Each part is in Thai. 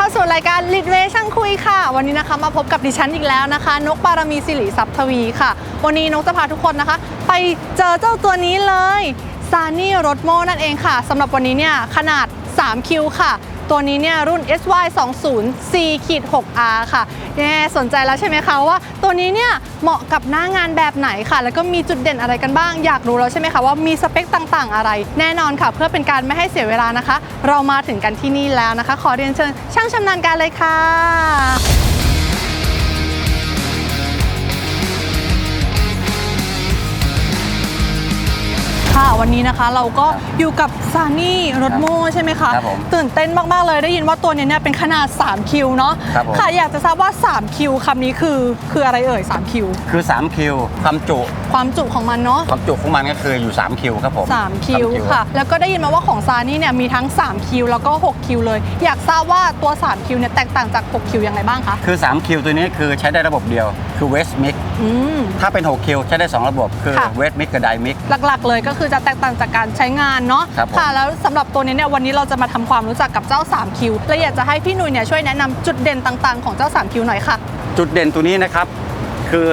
เข้าสู่รายการลิดเวช่างคุยค่ะ วันนี้นะคะมาพบกับดิฉันอีกแล้วนะคะ นกปารมีสิริสัพทวีค่ะ วันนี้นกจะพาทุกคนนะคะ ไปเจอเจ้าตัวนี้เลยซานี่รถโมนั่นเองค่ะสำหรับวันนี้เนี่ยขนาด 3 คิวค่ะ ตัวนี้เนี่ยรุ่น SY 2 0 C ขีด 6R ค่ะแน่สนใจแล้วใช่ไหมคะว่า ตัวนี้เนี่ยเหมาะกับหน้างานแบบไหนค่ะ แล้วก็มีจุดเด่นอะไรกันบ้าง อยากรู้แล้วใช่ไหมคะว่ามีสเปคต่างๆ อะไร แน่นอนค่ะ เพื่อเป็นการไม่ให้เสียเวลานะคะ เรามาถึงกันที่นี่แล้วนะคะ ขอเรียนเชิญช่างชำนาญการเลยค่ะ วันนี้นะคะ เราก็อยู่กับซานี่รถโม่ใช่ไหมคะครับผมตื่นเต้นมากๆเลยได้ยินว่าตัวเนี้ยเนี่ยเป็นขนาด 3 คิวเนาะครับผม ค่ะอยากจะทราบว่า 3 คิวคำนี้คือคืออะไรเอ่ย 3 คิว คือ3คิวความจุความจุของมันเนาะความจุของมันก็คืออยู่3คิวครับผม3คิวสามค่ะ แล้วก็ได้ยินมาว่าของซานี่เนี่ยมีทั้ง 3 คิว แล้วก็ 6 คิวเลย อยากทราบว่าตัว 3 คิวเนี่ยแตกต่างจาก 6 คิวยังไงบ้างคะคือ3คิวตัวนี้คือใช้ได้ระบบเดียวคือ West Mix อืม ถ้าเป็น6คิวใช้ได้ 2 ระบบคือ ค่ะ West Mix กับ Die Mix หลักๆเลยก็คือจะแตกต่างจากการใช้งานเนาะครับผม ค่ะแล้วสำหรับตัวนี้เนี่ยวันนี้เราจะมาทำความรู้จักกับเจ้า3คิวและอยากจะให้พี่หนุ่ยเนี่ยช่วยแนะนำจุดเด่นต่างๆของเจ้า3คิวหน่อยค่ะ จุดเด่นตัวนี้นะครับ คือ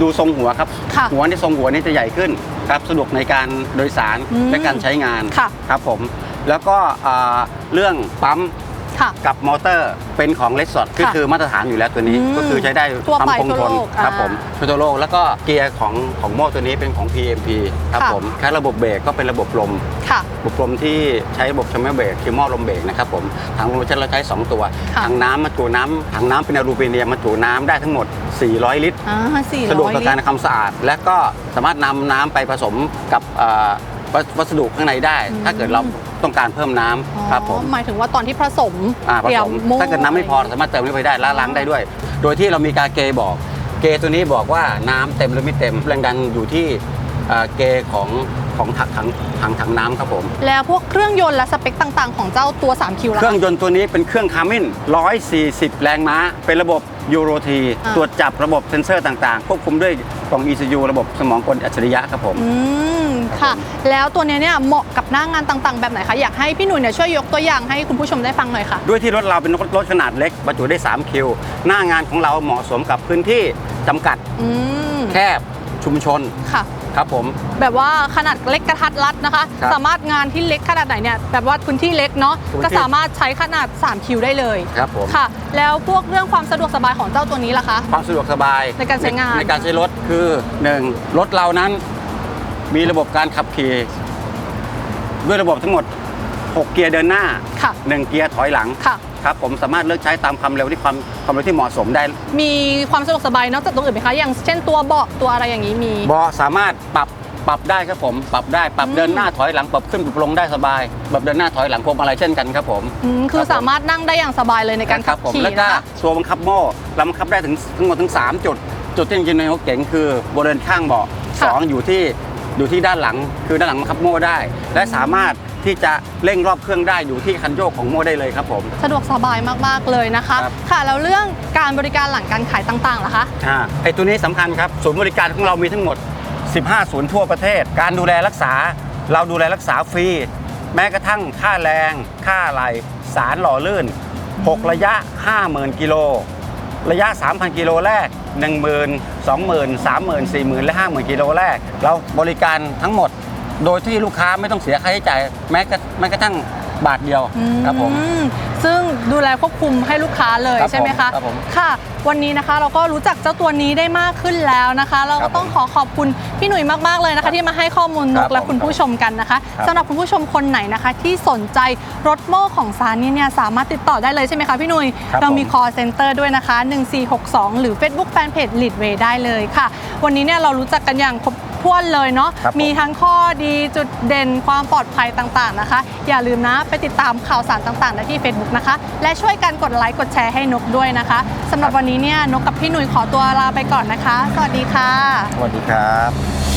ดูทรงหัวครับ ค่ะ หัวนี่ทรงหัวนี่จะใหญ่ขึ้นครับสะดวกในการโดยสารอืมและการใช้งานค่ะ ครับผม แล้วก็อ่าเรื่องปั๊ม ค่ะกับมอเตอร์เป็นของเลสซอดก็ค่ะคือมาตรฐานอยู่แล้วตัวนี้ อืมก็คือใช้ได้ทั่วความไปคงทั่วทนโลกครับอ่าผมทั่วโลกแล้วก็เกียร์ของของโม่ตัวนี้เป็นของ PMP ครับค่ะ ผมแค่ระบบเบรกก็เป็นระบบลม ค่ะ ระบบลมที่ใช้ระบบชมเบรกคือหม้อลมเบรกนะครับผมถังลมเช่นเราใช้ 2 ตัวค่ะ ถังน้ำมาจุน้ำถังน้ำเป็นอลูมิเนียมมาจุน้ำได้ทั้งหมด 400 ลิตร อ่าสี่สะดวกร้อยต่อลิการตร ทำความสะอาด และก็สามารถนำน้ำไปผสมกับเอ่อ วัสวัสดุข้างในได้อืมถ้าเกิดเราต้องการเพิ่มน้ำครับผม หมายถึงว่าตอนที่ผสมอ่าผเตรียสมโถ้าเกิดน้ำไม่พอเราสามารถเติมเข้าไปได้ล้างล้างได้ด้วย โดยที่เรามีกาเกบอก เกตัวนี้บอกว่าน้ำเต็มหรือไม่เต็มแรงดันอยู่ที่เอ่อ เกของของถังถังถังถังน้ำครับผม แล้วพวกเครื่องยนต์และสเปคต่างๆ ของเจ้าตัว 3 คิวล่ะ เครื่องยนต์ตัวนี้เป็นเครื่องคาร์มิน140 แรงม้า เป็นระบบยูโรทีอ่าตรวจจับระบบเซ็นเซอร์ต่างๆ ควบคุมด้วยกล่อง ECU ระบบสมองกลอัจฉริยะครับผมอืมครัค่ะบผมแล้วตัวเนี้ยเนี่ยเหมาะกับหน้างานต่างๆ แบบไหนคะ อยากให้พี่หนุ่ยเนี่ยช่วยยกตัวอย่างให้คุณผู้ชมได้ฟังหน่อยค่ะ ด้วยที่รถเราเป็นรถขนาดเล็กบรรจุได้ 3 คิว หน้างานของเราเหมาะสมกับพื้นที่จำกัดอืมแคบชุมชนค่ะ ครับผม แบบว่าขนาดเล็กกระทัดรัดนะคะ ครับสามารถงานที่เล็กขนาดไหนเนี่ยแบบว่าพื้นที่เล็กเนาะพื้นที่ ก็สามารถใช้ขนาด 3 คิวได้เลยครับผม ค่ะ แล้วพวกเรื่องความสะดวกสบายของเจ้าตัวนี้ล่ะคะ ความสะดวกสบายในการใช้งาน ในการใช้รถคือ 1. รถเรานั้นมีระบบการขับขี่ด้วยระบบทั้งหมด 6 เกียร์เดินหน้า ค่ะ 1 เกียร์ถอยหลังค่ะ ครับผมสามารถเลือกใช้ตามความเร็วที่ความความเร็วที่เหมาะสมได้ มีความสะดวกสบายนอกจากตรงอื่นไหมคะ อย่างเช่นตัวเบาะตัวอะไรอย่างนี้มี เบาะสามารถปรับปรับได้ครับผม ปรับได้ปรับอืม เดินหน้าถอยหลังปรับขึ้นปรับลงได้สบายปรับเดินหน้าถอยหลังพวงมาลัยเช่นกันครับผมอืมคือครับผมสามารถนั่งได้อย่างสบายเลยในการขับผมขี่แล้วก็นะคะตัวบังคับโม่เราบังคับได้ถึงทั้งหมดถึง 3 จุด จุดที่จริงๆในรถเก๋งคือบริเวณข้างเบาะค่ะสองอยู่ที่อยู่ที่ด้านหลังคือด้านหลังบังคับโม่ได้ และสามารถ ที่จะเร่งรอบเครื่องได้อยู่ที่คันโยกของโม่ได้เลยครับผม สะดวกสบายมากๆเลยนะคะ ครับ ค่ะแล้วเรื่องการบริการหลังการขายต่างๆล่ะคะ อ่าไอ้ตัวนี้สำคัญครับ ศูนย์บริการของเรามีทั้งหมด 15 ศูนย์ทั่วประเทศ การดูแลรักษา เราดูแลรักษาฟรี แม้กระทั่งค่าแรง ค่าอะไรสารหล่อลื่น 6 ระยะ 50,000 กิโล ระยะ 3,000 กิโลแรก 10,000 20,000 30,000 40,000 และ 50,000 กิโลแรก เราบริการทั้งหมด โดยที่ลูกค้าไม่ต้องเสียค่าใช้จ่ายแม้กระแม้กระทั่งบาทเดียวครับผม อืมซึ่งดูแลควบคุมให้ลูกค้าเลยครับใช่ไหมคะ ผมครับผมค่ะ วันนี้นะคะเราก็รู้จักเจ้าตัวนี้ได้มากขึ้นแล้วนะคะ เราครัก็บต้องขอขอบคุณพี่หนุ่ยมากๆเลยนะคะที่มาให้ข้อมูลนครักบและผมคุณผู้ชมกันนะคะครับ สำหรับคุณผู้ชมคนไหนนะคะ ที่สนใจรถโม่ของซานี่เนี่ยสามารถติดต่อได้เลยใช่ไหมคะพี่หนุ่ย ครับเรามี ผม call center ด้วยนะคะ 1462 หรือ Facebook Fanpage Leadway ได้เลยค่ะ วันนี้เนี่ยเรารู้จักกันอย่างครบ ถ้วนเลยเนาะครับผม มีทั้งข้อดีจุดเด่นความปลอดภัยต่างๆนะคะ อย่าลืมนะไปติดตามข่าวสารต่างๆได้ที่ Facebook นะคะ และช่วยกันกดไลค์กดแชร์ให้นกด้วยนะคะสำหรับวันนี้เนี่ยนกกับพี่หนุ่ยขอตัวลาไปก่อนนะคะ สวัสดีค่ะ สวัสดีครับ